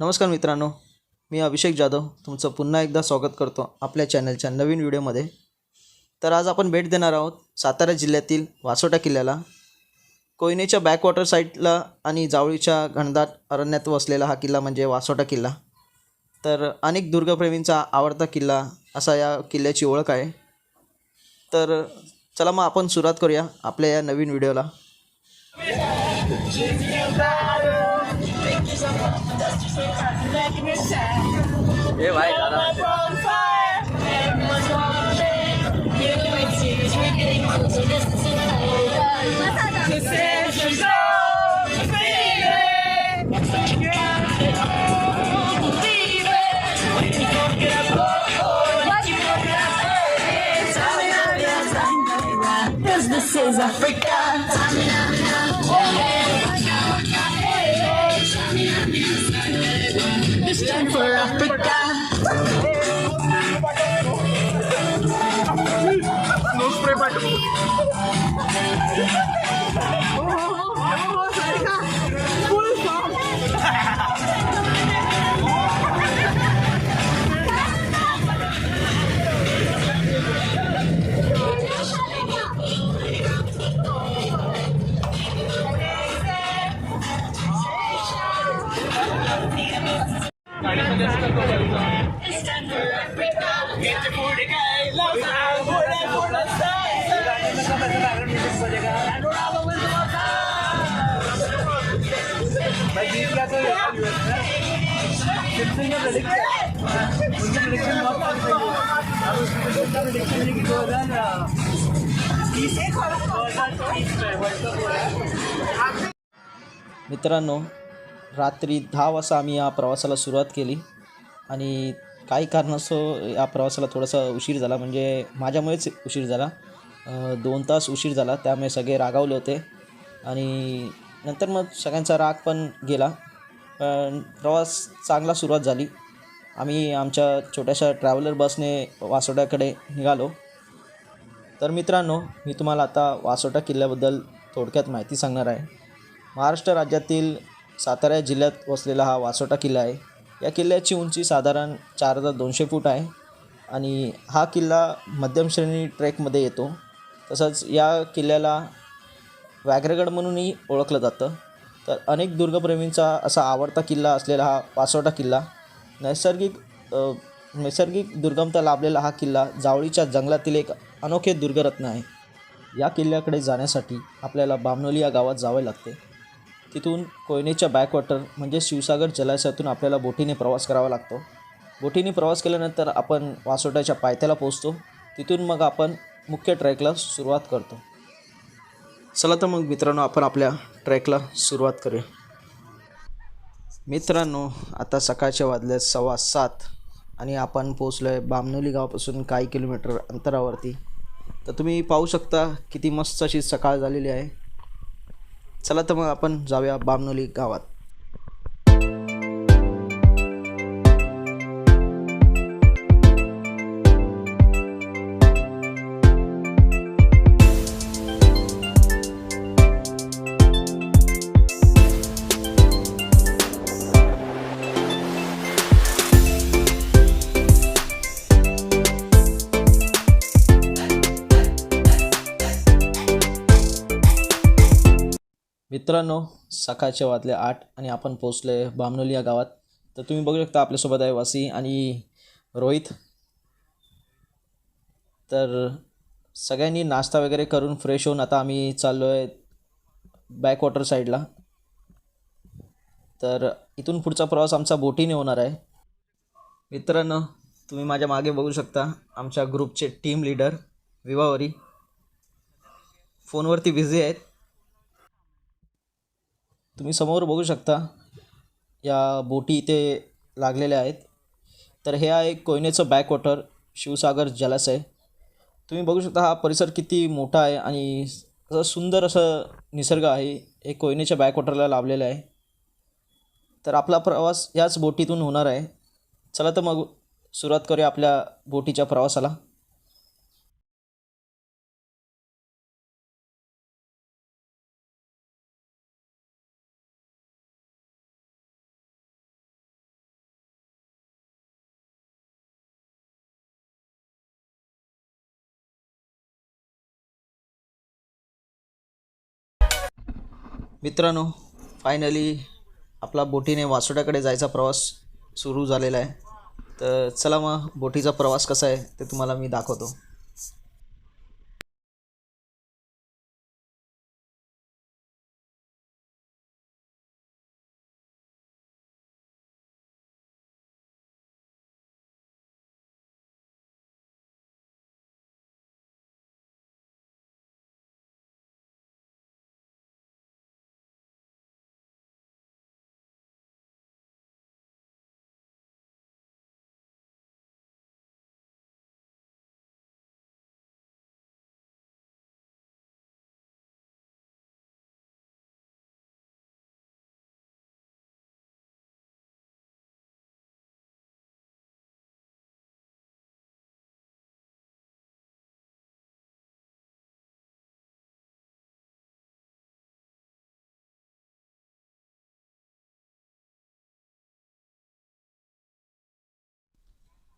नमस्कार मित्रांनो मी अभिषेक जाधव तुमचं पुन्हा एकदा स्वागत करतो आपल्या चॅनलच्या नवीन व्हिडिओमध्ये. तर आज आपण भेट देणार आहोत सातारा जिल्ह्यातील वासोटा किल्ल्याला. कोयनेच्या बॅकवॉटर साईडला आणि जावळीच्या घनदाट अरण्यात वसलेला हा किल्ला म्हणजे वासोटा किल्ला. तर अनेक दुर्गप्रेमींचा आवडता किल्ला असा या किल्ल्याची ओळख आहे. तर चला मग आपण सुरुवात करूया आपल्या या नवीन व्हिडिओला. This is Africa. It's time for Africa. Get your booty guys. Love मित्रांनो रात्री दहा वाजता आम्ही या प्रवासाला सुरुवात केली. आणि काही कारणास्तव या प्रवासाला थोडासा उशीर झाला. म्हणजे माझ्यामुळेच उशीर झाला. दोन तास उशीर झाला. त्यामुळे सगळे रागावले होते. आणि नंतर मग सगळ्यांचा राग पण गेला. प्रवास चांगला सुरुवात झाली. आम्ही आमच्या छोट्याशा ट्रॅव्हलर बसने वासोट्याकडे निघालो. तर मित्रांनो मी तुम्हाला आता वासोटा किल्ल्याबद्दल थोडक्यात माहिती सांगणार आहे. महाराष्ट्र राज्यातील सातारा जिल्ह्यात वसलेला हा वासोटा किल्ला आहे. या किल्ल्याची उंची साधारण चार हजार दोनशे फूट आहे आणि हा किल्ला मध्यम श्रेणी ट्रेकमध्ये येतो. तसंच या किल्ल्याला व्याघ्रगड म्हणूनही ओळखलं जातं. तर अनेक दुर्गप्रेमींचा असा आवडता किल्ला असलेला हा वासोटा किल्ला नैसर्गिक नैसर्गिक दुर्गमता लाभलेला हा किल्ला जावळीच्या जंगलातील एक अनोखे दुर्गरत्न आहे. या किल्ल्याकडे जाण्यासाठी आपल्याला बामनोली या गावात जावे लागते. तिथून कोयनेच्या बॅकवॉटर म्हणजे शिवसागर जलाशयातून आपल्याला बोटीने प्रवास करावा लागतो. बोटीने प्रवास केल्यानंतर आपण वासोट्याच्या पायथ्याला पोहोचतो. तिथून मग आपण मुख्य ट्रेकला सुरुवात करतो. चला तर मग मित्रांनो आपण आपल्या ट्रॅकला सुरुवात करूया. मित्रांनो आता सकाळच्या वाजले सव्वा सात आणि आपण पोचलो आहे बामनोली गावापासून काही किलोमीटर अंतरावरती. तर तुम्ही पाहू शकता किती मस्त अशी सकाळ झालेली आहे. चला तर मग आपण जाऊया बामनोली गावात. मित्रांनो सकाळच्या वाजले आठ आणि आपण पोचले बामनोली या गावात. तर तुम्ही बघू शकता आपल्यासोबत आहे वासी आणि रोहित. तर सगळ्यांनी नाश्ता वगैरे करून फ्रेश होऊन आता आम्ही चाललो आहे बॅकवॉटर साईडला तर इथून पुढचा प्रवास आमचा बोटीने होणार आहे. मित्रांनो तुम्ही माझ्या मागे बघू शकता आमच्या ग्रुपचे टीम लीडर विवावरी. फोनवरती बिझी आहेत. तुम्ही समोर बघू शकता या बोटी इथे लागलेल्या आहेत. तर हे आहे कोयनेचं बॅकवॉटर शिवसागर जलाशय. तुम्ही बघू शकता हा परिसर किती मोठा आहे आणि असं सुंदर असं निसर्ग आहे. हे कोयनेच्या बॅकवॉटरला लाभलेलं आहे. तर आपला प्रवास याच बोटीतून होणार आहे. चला तर मग सुरुवात करूया आपल्या बोटीच्या प्रवासाला. मित्रांनो फायनली आपला बोटीने वासोट्याकडे जायचा प्रवास सुरू झालेला आहे. तर चला मग बोटीचा प्रवास कसा आहे ते तुम्हाला मी दाखवतो.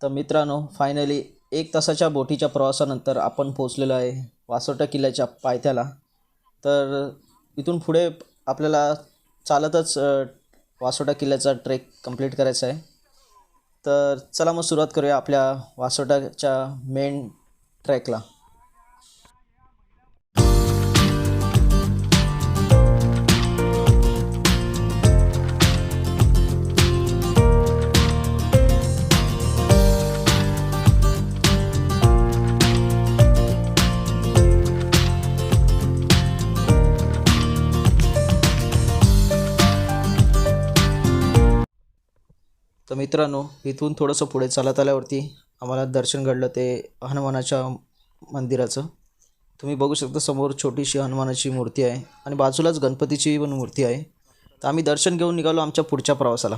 तर मित्रांनो फायनली एक तासाच्या बोटीच्या प्रवासानंतर आपण पोचलेलो आहे वासोटा किल्ल्याच्या पायथ्याला. तर इथून पुढे आपल्याला चालतच वासोटा किल्ल्याचा ट्रेक कंप्लीट करायचा आहे. तर चला मग सुरुवात करूया आपल्या वासोटाच्या मेन ट्रॅकला तर मित्रांनो इथून थोडंसं पुढे चालत आल्यावरती आम्हाला दर्शन घडलं ते हनुमानाच्या मंदिराचं. तुम्ही बघू शकता समोर छोटीशी हनुमानाची मूर्ती आहे आणि बाजूलाच गणपतीची पण मूर्ती आहे. तर आम्ही दर्शन घेऊन निघालो आमच्या पुढच्या प्रवासाला.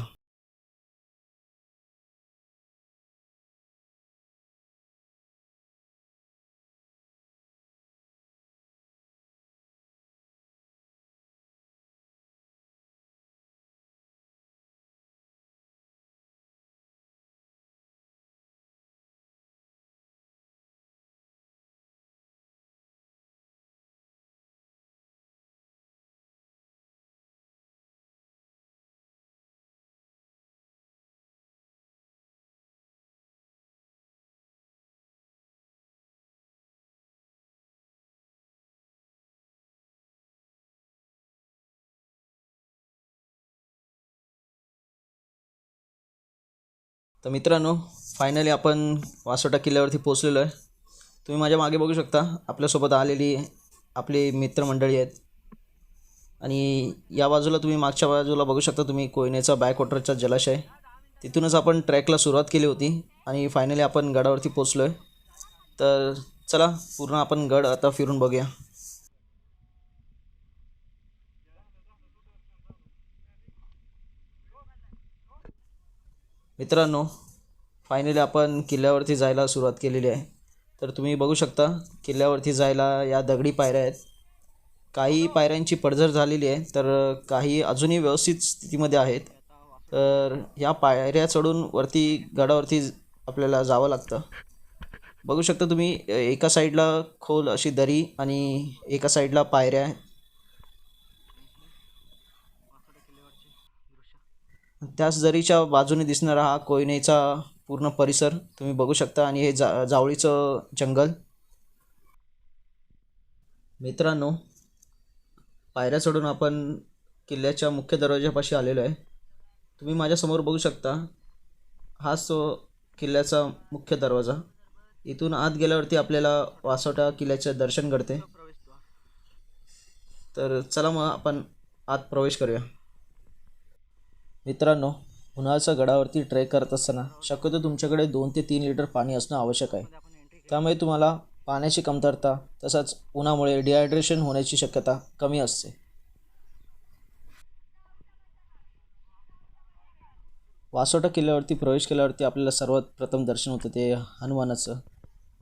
तर मित्रांनो फायनली आपण वासोटा किल्ल्यावरती पोचलेलो आहे. तुम्ही माझ्या मागे बघू शकता आपल्यासोबत आलेली आपली मित्रमंडळी आहेत. आणि या बाजूला तुम्ही मागच्या बाजूला बघू शकता तुम्ही कोयनेचा बॅकवॉटरचा जलाशय तिथूनच आपण ट्रॅकला सुरुवात केली होती आणि फायनली आपण गडावरती पोचलो आहे तर चला पूर्ण आपण गड आता फिरून बघूया. मित्रांनो फायनली आपण किल्ल्यावरती जायला सुरुवात केलेली आहे. तर तुम्ही बघू शकता किल्ल्यावरती जायला या दगडी पायऱ्या आहेत. काही पायऱ्यांची पडझड झालेली आहे तर काही अजूनही व्यवस्थित स्थितीमध्ये आहेत. तर ह्या पायऱ्या चढून वरती गडावरती आपल्याला जावं लागतं. बघू शकता तुम्ही एका साईडला खोल अशी दरी आणि एका साईडला पायऱ्या त्याच दरीच्या बाजूने दिसणारा हा कोयनेचा पूर्ण परिसर तुम्ही बघू शकता आणि हे जा जावळीचं जंगल. मित्रांनो पायऱ्या चढून आपण किल्ल्याच्या मुख्य दरवाजापाशी आलेलो आहे. तुम्ही माझ्यासमोर बघू शकता हाच तो किल्ल्याचा मुख्य दरवाजा. इथून आत गेल्यावरती आपल्याला वासोटा किल्ल्याचं दर्शन घडते. तर चला मग आपण आत प्रवेश करूया. मित्रांनो उन्हाळ्याच्या गडावरती ट्रेक करत असताना शक्यतो तुमच्याकडे दोन ते तीन लिटर पाणी असणं आवश्यक आहे. त्यामुळे तुम्हाला पाण्याची कमतरता तसंच उन्हामुळे डिहायड्रेशन होण्याची शक्यता कमी असते. वासोटा किल्ल्यावरती प्रवेश केल्यावरती आपल्याला सर्वात प्रथम दर्शन होतं ते हनुमानाचं.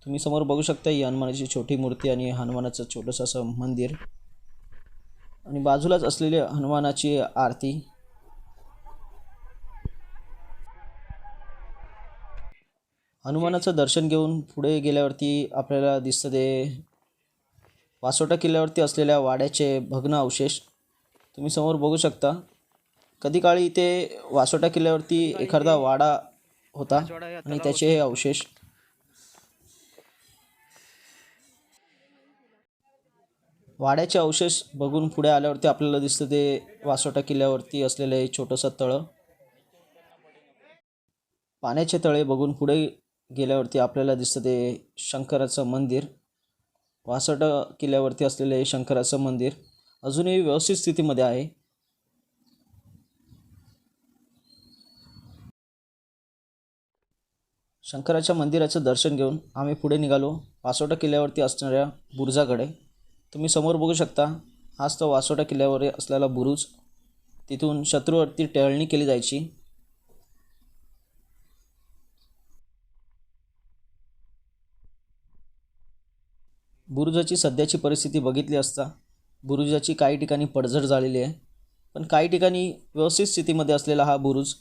तुम्ही समोर बघू शकता ही हनुमानाची छोटी मूर्ती आणि हनुमानाचं छोटंसं असं मंदिर. आणि बाजूलाच असलेली हनुमानाची आरती हनुमानाचं दर्शन घेऊन पुढे गेल्यावरती आपल्याला दिसतं ते वासोटा किल्ल्यावरती असलेल्या वाड्याचे भग्न अवशेष. तुम्ही समोर बघू शकता. कधी काळी इथे वासोटा किल्ल्यावरती एखादा वाडा होता आणि त्याचे हे अवशेष. वाड्याचे अवशेष बघून पुढे आल्यावरती आपल्याला दिसतं ते वासोटा किल्ल्यावरती असलेलं हे छोटंसं तळं. पाण्याचे तळे बघून पुढे गेल्यावरती आपल्याला दिसतं ते शंकराचं मंदिर. वासोटा किल्ल्यावरती असलेलं हे शंकराचं मंदिर अजूनही व्यवस्थित स्थितीमध्ये आहे. शंकराच्या मंदिराचं दर्शन घेऊन आम्ही पुढे निघालो. वासोटा किल्ल्यावरती असणाऱ्या बुरुजाकडे. तुम्ही समोर बघू शकता हाच तो वासोटा किल्ल्यावर असलेला बुरुज. तिथून शत्रूवरती टेळणी केली जायची. बुरुजाची सध्याची परिस्थिती बघितली असता बुरुजाची काही ठिकाणी पडझड झालेली आहे. पण काही ठिकाणी व्यवस्थित स्थितीमध्ये असलेला हा बुरुज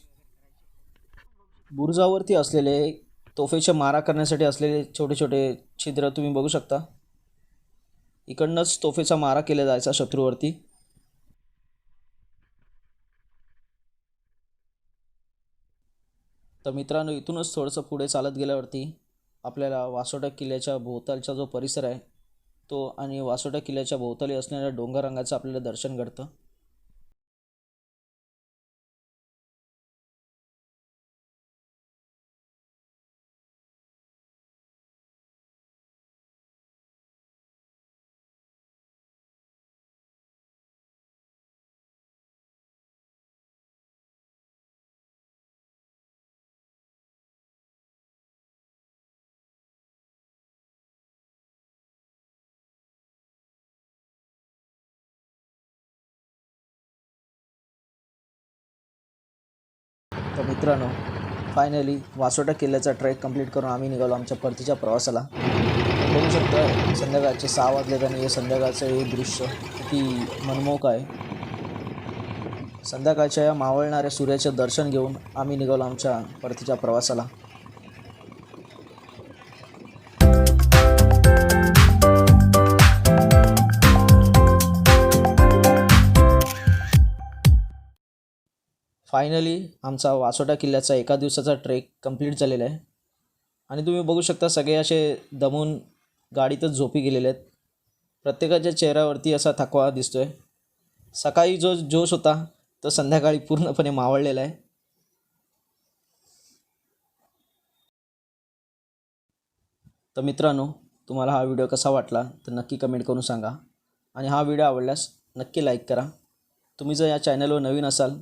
बुरुजावरती असलेले तोफेचे मारा करण्यासाठी असलेले छोटे छोटे छिद्र तुम्ही बघू शकता. इकडनंच तोफेचा मारा केला जायचा शत्रूवरती. तर मित्रांनो इथूनच थोडंसं पुढे चालत गेल्यावरती आपल्याला वासोटा किल्ल्याच्या भोवतालचा जो परिसर आहे तो आणि वासोटा किल्ल्याच्या भोवताली असणाऱ्या डोंगर रंगाचं आपल्याला दर्शन घडतं. मित्रांनो फायनली वासोटा किल्ल्याचा ट्रेक कंप्लीट करून आम्ही निघालो आमच्या परतीच्या प्रवासाला. बघू शकता संध्याकाळचे सहा वाजलेत आणि हे संध्याकाळचं हे दृश्य किती मनमोहक आहे. संध्याकाळच्या या मावळणाऱ्या सूर्याचे दर्शन घेऊन आम्ही निघालो आमच्या परतीच्या प्रवासाला. फायनली आमचा वासोटा किल्ल्याचा एका दिवसाचा ट्रेक कंप्लीट झालेला आहे. आणि तुम्ही बघू शकता सगळे असे दमून गाडीतच झोपी गेलेले आहेत. प्रत्येकाच्या चेहऱ्यावरती असा थकवा दिसतो आहे सकाळी जो जोश होता तो संध्याकाळी पूर्णपणे मावळलेला आहे. तर मित्रांनो तुम्हाला हा व्हिडिओ कसा वाटला तर नक्की कमेंट करून सांगा. आणि हा व्हिडिओ आवडल्यास नक्की लाईक करा. तुम्ही जर या चॅनलवर नवीन असाल